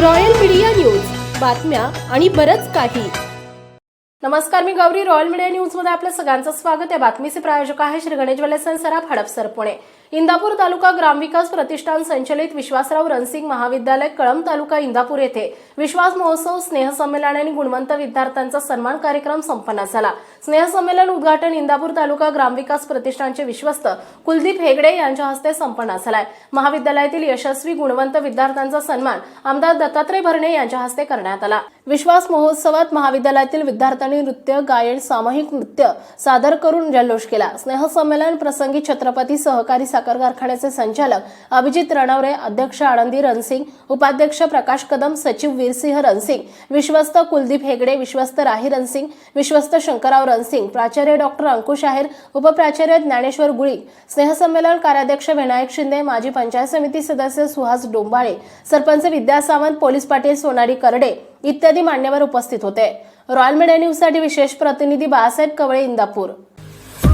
Royal media news. बातम्या आणि बरच काही. नमस्कार मी गौरी. रॉयल मीडिया न्यूजमध्ये आपल्या सगळ्यांचं स्वागत. आहे बातमीचे प्रायोजक आहे श्री गणेश ज्वेलर्स सराफ हडपसर पुणे. इंदापूर तालुका ग्रामविकास प्रतिष्ठान संचलित विश्वासराव रणसिंग महाविद्यालय कळंब तालुका इंदापूर येथे विश्वास महोत्सव स्नेहसंमेलन आणि गुणवंत विद्यार्थ्यांचा सन्मान कार्यक्रम संपन्न झाला. स्नेहसंमेलन उद्घाटन इंदापूर तालुका ग्रामविकास प्रतिष्ठानचे विश्वस्त कुलदीप हेगडे यांच्या हस्ते संपन्न झालाय. महाविद्यालयातील यशस्वी गुणवंत विद्यार्थ्यांचा सन्मान आमदार दत्तात्रय भरणे यांच्या हस्ते करण्यात आला. विश्वास महोत्सवात महाविद्यालयातील विद्यार्थ्यांनी नृत्य गायन सामूहिक नृत्य सादर करून जल्लोष केला. स्नेहसंमेलन प्रसंगी छत्रपती सहकारी साखर कारखान्याचे संचालक अभिजित रणवरे अध्यक्ष आनंदी रणसिंग उपाध्यक्ष प्रकाश कदम सचिव वीरसिंह रणसिंग विश्वस्त कुलदीप हेगडे विश्वस्त राही रणसिंग विश्वस्त शंकरराव रणसिंग प्राचार्य डॉक्टर अंकुश आहेर उपप्राचार्य ज्ञानेश्वर गुळी स्नेहसंमेलन कार्याध्यक्ष विनायक शिंदे माजी पंचायत समिती सदस्य सुहास डोंबाळे सरपंच विद्या सावंत पोलीस पाटील सोनारी करडे इत्यादी मान्यवर उपस्थित होते. रॉयल मीडिया न्यूजसाठी विशेष प्रतिनिधी बाळासाहेब कवळे इंदापूर.